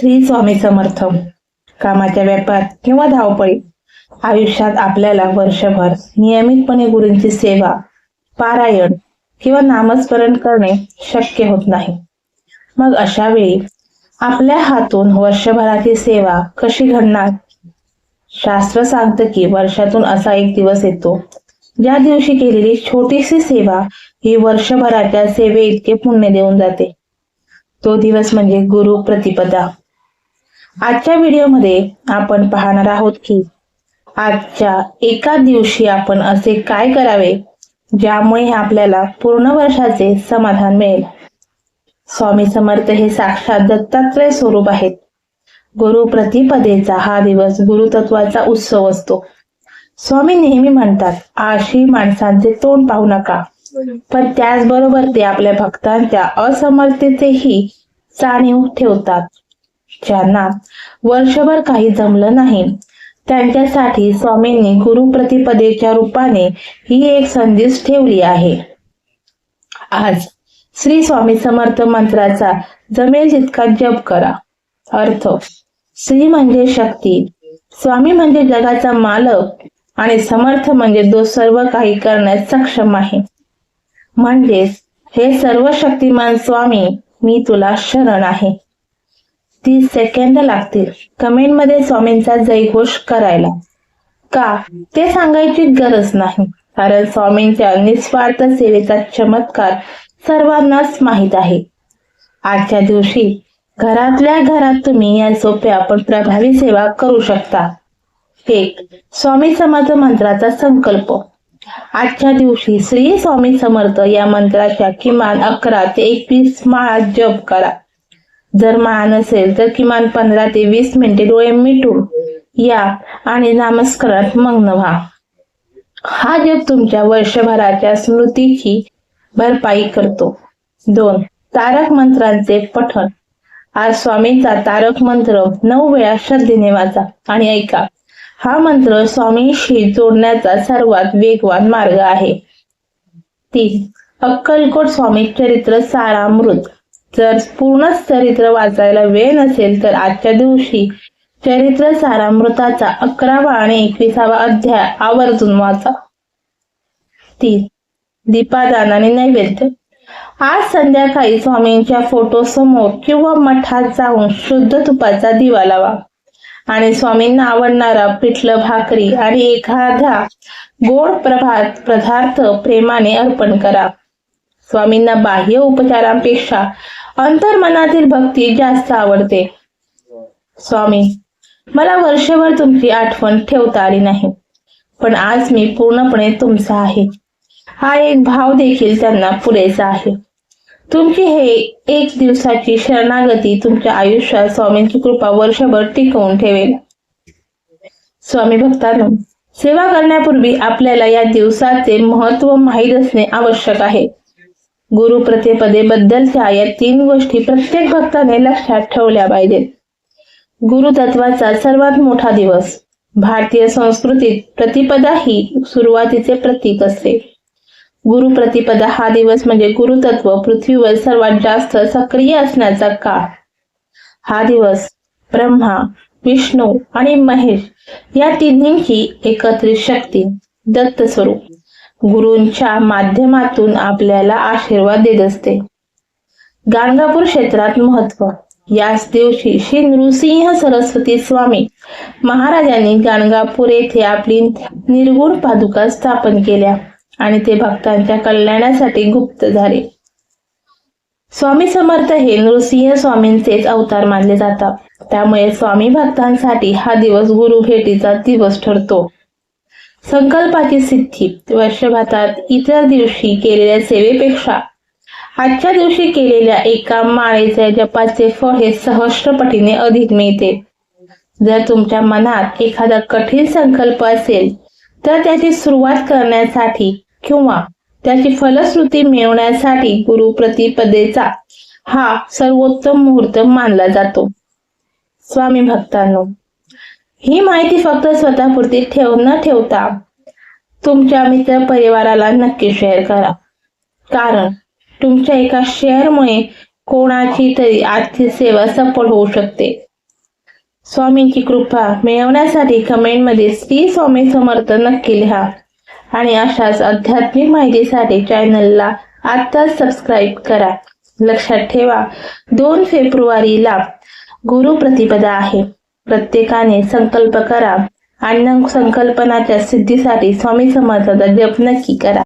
श्री स्वामी समर्थ. कामाच्या व्यापार किंवा धावपळी आयुष्यात आपल्याला वर्षभर नियमितपणे गुरूंची सेवा पारायण किंवा नामस्मरण करणे शक्य होत नाही. मग अशा वेळी आपल्या हातून वर्षभराची सेवा कशी घडणार? शास्त्र सांगतं की वर्षातून असा एक दिवस येतो ज्या दिवशी केलेली छोटीशी सेवा ही वर्षभराच्या सेवे इतके पुण्य देऊन जाते. तो दिवस म्हणजे गुरु प्रतिपदा. आजच्या व्हिडिओमध्ये आपण पाहणार आहोत की आजच्या एका दिवशी आपण असे काय करावे ज्यामुळे आपल्याला पूर्ण वर्षाचे समाधान मिळेल? स्वामी समर्थ हे साक्षात दत्तात्रय स्वरूप आहेत. गुरु प्रतिपदेचा हा दिवस गुरुतत्वाचा उत्सव असतो. स्वामी नेहमी म्हणतात आशी माणसांचे तोंड पाहू नका. पण त्याचबरोबर ते आपल्या भक्तांच्या असमर्थतेचेही जाणीव ठेवतात. ज्यांना वर्षभर काही जमलं नाही त्यांच्यासाठी स्वामींनी गुरु प्रतिपदेच्या रूपाने ही एक संधीच ठेवली आहे. आज श्री स्वामी समर्थ मंत्राचा जमेल तितका जप करा. अर्थ श्री म्हणजे शक्ती स्वामी म्हणजे जगाचा मालक आणि समर्थ म्हणजे जो सर्व काही करण्यास सक्षम आहे. म्हणजेच हे सर्व शक्तिमान स्वामी मी तुला शरण आहे. तीस सेकंद लागतील. कमेंटमध्ये स्वामींचा जयघोष करायला. का? ते सांगायची गरज नाही. कारण स्वामींच्या निस्वार्थ सेवेचा चमत्कार सर्वांनाच माहीत आहे. आजच्या दिवशी घरातल्या घरात तुम्ही या सोप्या पण प्रभावी सेवा करू शकता. एक स्वामी समर्थ मंत्राचा संकल्प. आजच्या दिवशी श्री स्वामी समर्थ या मंत्राच्या किमान अकरा ते एकवीस माळा जप करा. जर महान असेल तर किमान पंधरा ते वीस मिनिटे डोळे मिटून या आणि नामस्कारात मग्न व्हा. हा जप तुमच्या वर्षभराच्या स्मृतीची भरपाई करतो. दोन तारक मंत्रांचे पठण. आज स्वामींचा तारक मंत्र नऊ वेळा श्रद्धेने वाचा आणि ऐका. हा मंत्र स्वामींशी जोडण्याचा सर्वात वेगवान मार्ग आहे. तीन अक्कलकोट स्वामी चरित्र सारामृत. जर पूर्ण चरित्र वाचायला वेळ नसेल तर आजच्या दिवशी चरित्र सारामृताचा अकरावा आणि एकविसावा अध्याय आवर्जून वाचा. तीन दीपादान आणि नैवेद्य. आज संध्याकाळी स्वामींच्या फोटो समोर किंवा मठात जाऊन शुद्ध तुपाचा दिवा लावा. आणि स्वामींना आवडणारा पिठलं भाकरी आणि एखादा गोड प्रभात पदार्थ प्रेमाने अर्पण करा. स्वामींना बाह्य उपचारांपेक्षा अंतर्मनातील भक्ती जास्त आवडते. स्वामी मला वर्षभर तुमची आठवण ठेवता आली नाही पण आज मी पूर्णपणे तुमचा आहे. हा एक भाव देखील त्यांना पुरेसा आहे. तुमची हे एक दिवसाची शरणागती तुमच्या आयुष्यात स्वामींची कृपा वर्षभर टिकवून ठेवेल. स्वामी भक्तांनो सेवा करण्यापूर्वी आपल्याला या दिवसाचे महत्त्व माहीत असणे आवश्यक आहे. गुरु प्रतिपदे बद्दलच्या या तीन गोष्टी प्रत्येक भक्ताने लक्षात ठेवल्या पाहिजेत. गुरु तत्वाचा सर्वात मोठा दिवस. भारतीय संस्कृतीत प्रतिपदा ही सुरुवातीचे प्रतीक असते. गुरु प्रतिपदा हा दिवस म्हणजे गुरुतत्व पृथ्वीवर सर्वात जास्त सक्रिय असण्याचा काळ. हा दिवस ब्रह्मा विष्णू आणि महेश या तिन्हींची एकत्रित शक्ती दत्त स्वरूप. गुरूंच्या माध्यमातून आपल्याला आशीर्वाद देत असते. गाणगापूर क्षेत्रात महत्त्व. याच दिवशी श्री नृसिंह सरस्वती स्वामी महाराजांनी गाणगापूर येथे आपली निर्गुण पादुका स्थापन केल्या आणि ते भक्तांच्या कल्याणासाठी गुप्त झाले. स्वामी समर्थ हे नृसिंह स्वामींचेच अवतार मानले जातात. त्यामुळे स्वामी भक्तांसाठी हा दिवस गुरु भेटीचा दिवस ठरतो. संकल्पाची सिद्धी वर्षभातात इतर दिवशी केलेल्या सेवेपेक्षा आजच्या दिवशी केलेल्या एका माळेच्या जपाचे फळ हे सहस्त्रपटीने अधिक मिळते. जर तुमच्या मनात एखादा कठीण संकल्प असेल तर त्याची सुरुवात करण्यासाठी किंवा त्याची फलश्रुती मिळवण्यासाठी गुरु प्रतिपदेचा हा सर्वोत्तम मुहूर्त मानला जातो. स्वामी भक्तांनो ही माहिती फक्त स्वतःपुरती ठेव न ठेवता तुमच्या मित्र परिवाराला नक्की शेअर करा. कारण तुमच्या एका शेअरमुळे कोणाची तरी आर्थिक सेवा सफल होऊ शकते. स्वामींची कृपा मिळवण्यासाठी कमेंटमध्ये श्री स्वामी समर्थ नक्की लिहा आणि अशाच आध्यात्मिक माहितीसाठी चॅनलला आत्ताच सबस्क्राईब करा. लक्षात ठेवा दोन फेब्रुवारीला गुरु प्रतिपदा आहे. प्रत्येकाने संकल्प करा आणि संकल्पनाच्या सिद्धीसाठी स्वामी समर्थाचा जप नक्की करा.